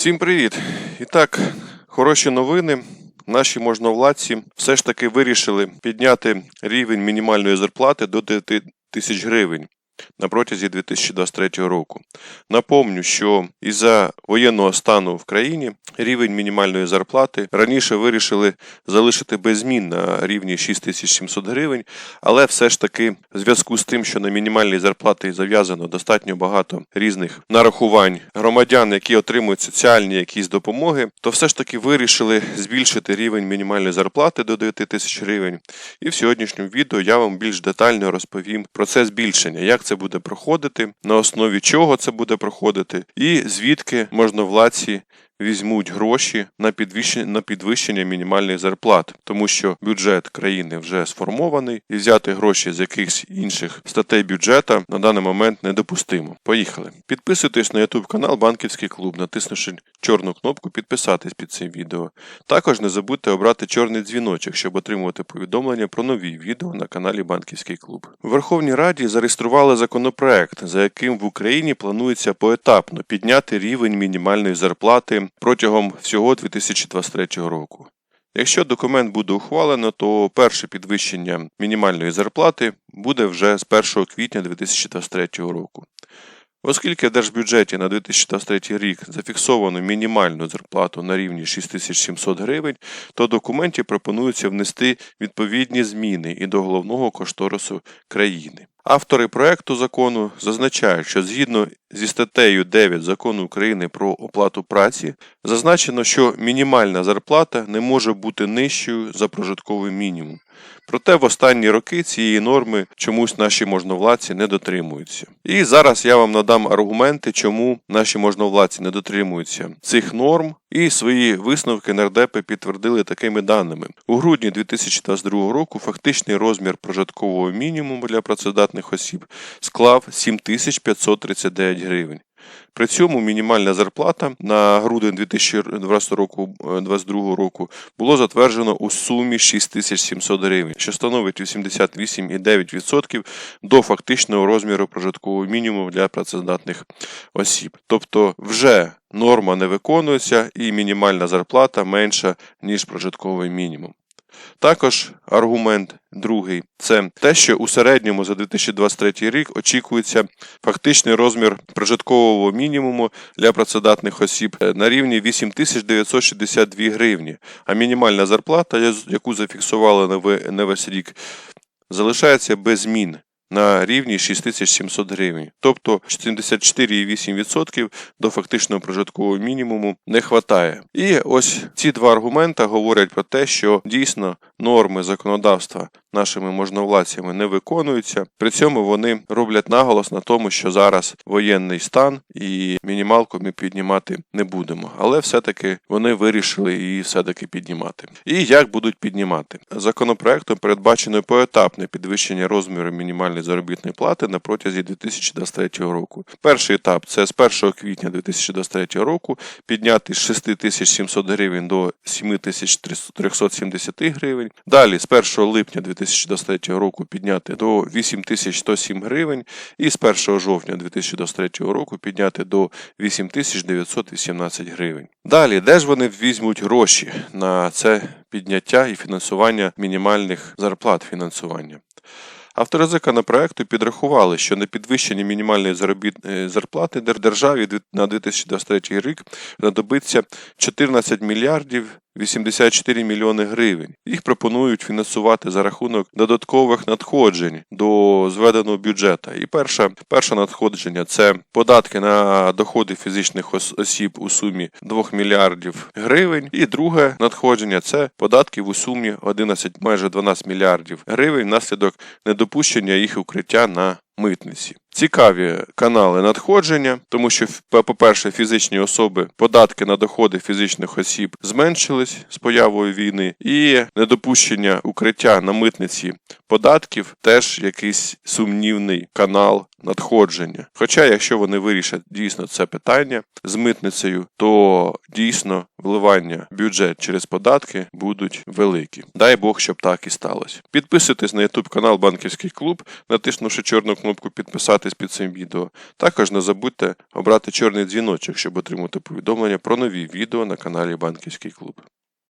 Всім привіт! І так, хороші новини. Наші можновладці все ж таки вирішили підняти рівень мінімальної зарплати до 9 тисяч гривень на протязі 2023 року. Напомню, що із-за воєнного стану в країні рівень мінімальної зарплати раніше вирішили залишити без змін на рівні 6700 гривень, але все ж таки в зв'язку з тим, що на мінімальній зарплаті зав'язано достатньо багато різних нарахувань громадян, які отримують соціальні якісь допомоги, то все ж таки вирішили збільшити рівень мінімальної зарплати до 9 тисяч гривень. І в сьогоднішньому відео я вам більш детально розповім про це збільшення, як це буде проходити, на основі чого це буде проходити, і звідки можновладці візьмуть гроші на підвищення, на підвищення мінімальних зарплат, тому що бюджет країни вже сформований, і взяти гроші з якихось інших статей бюджета на даний момент недопустимо. Поїхали. Підписуйтесь на YouTube канал Банківський клуб, натиснувши чорну кнопку підписатись під цим відео. Також не забудьте обрати чорний дзвіночок, щоб отримувати повідомлення про нові відео на каналі Банківський клуб. У Верховній Раді зареєстрували законопроект, за яким в Україні планується поетапно підняти рівень мінімальної зарплати протягом всього 2023 року. Якщо документ буде ухвалено, то перше підвищення мінімальної зарплати буде вже з 1 квітня 2023 року. Оскільки в держбюджеті на 2023 рік зафіксовано мінімальну зарплату на рівні 6700 гривень, то в документі пропонується внести відповідні зміни і до головного кошторису країни. Автори проекту закону зазначають, що згідно зі статтею 9 закону України про оплату праці зазначено, що мінімальна зарплата не може бути нижчою за прожитковий мінімум. Проте в останні роки цієї норми чомусь наші можновладці не дотримуються. І зараз я вам надам аргументи, чому наші можновладці не дотримуються цих норм, і свої висновки нардепи підтвердили такими даними. У грудні 2022 року фактичний розмір прожиткового мінімуму для працездатних осіб склав 7539 гривень. При цьому мінімальна зарплата на грудень 2022 року, 2022 року було затверджено у сумі 6700 гривень, що становить 88,9% до фактичного розміру прожиткового мінімуму для працездатних осіб. Тобто вже норма не виконується і мінімальна зарплата менша, ніж прожитковий мінімум. Також аргумент другий це те, що у середньому за 2023 рік очікується фактичний розмір прожиткового мінімуму для працедатних осіб на рівні 8962 гривні, а мінімальна зарплата, яку зафіксували на весь рік, залишається без змін. На рівні 6700 гривень, тобто 74,8% до фактичного прожиткового мінімуму не вистачає. І ось ці два аргумента говорять про те, що дійсно норми законодавства нашими можновладцями не виконуються. При цьому вони роблять наголос на тому, що зараз воєнний стан і мінімалку ми піднімати не будемо. Але все-таки вони вирішили її все-таки піднімати. І як будуть піднімати? Законопроектом передбачено поетапне підвищення розміру мінімальної заробітної плати на протязі 2023 року. Перший етап це з 1 квітня 2023 року підняти з 6700 гривень до 7370 гривень. Далі з 1 липня 2023 2023 року підняти до 8107 гривень і з 1 жовтня 2023 року підняти до 8918 гривень. Далі, де ж вони візьмуть гроші на це підняття і фінансування мінімальних зарплат фінансування? Автори законопроекту підрахували, що на підвищення мінімальної заробітної зарплати державі на 2023 рік знадобиться 14 мільярдів 84 мільйони гривень. Їх пропонують фінансувати за рахунок додаткових надходжень до зведеного бюджету. І перше, перше надходження це податки на доходи фізичних осіб у сумі 2 мільярдів гривень. І друге надходження це податки в сумі 11, майже 12 мільярдів гривень внаслідок недопущення їх укриття на митниці. Цікаві канали надходження, тому що, по-перше, фізичні особи податки на доходи фізичних осіб зменшились з появою війни, і недопущення укриття на митниці податків теж якийсь сумнівний канал надходження. Хоча, якщо вони вирішать дійсно це питання з митницею, то дійсно вливання в бюджет через податки будуть великі. Дай Бог, щоб так і сталося. Підписуйтесь на YouTube канал Банківський клуб, натиснувши чорну кнопку підписатись під цим відео. Також не забудьте обрати чорний дзвіночок, щоб отримати повідомлення про нові відео на каналі Банківський клуб.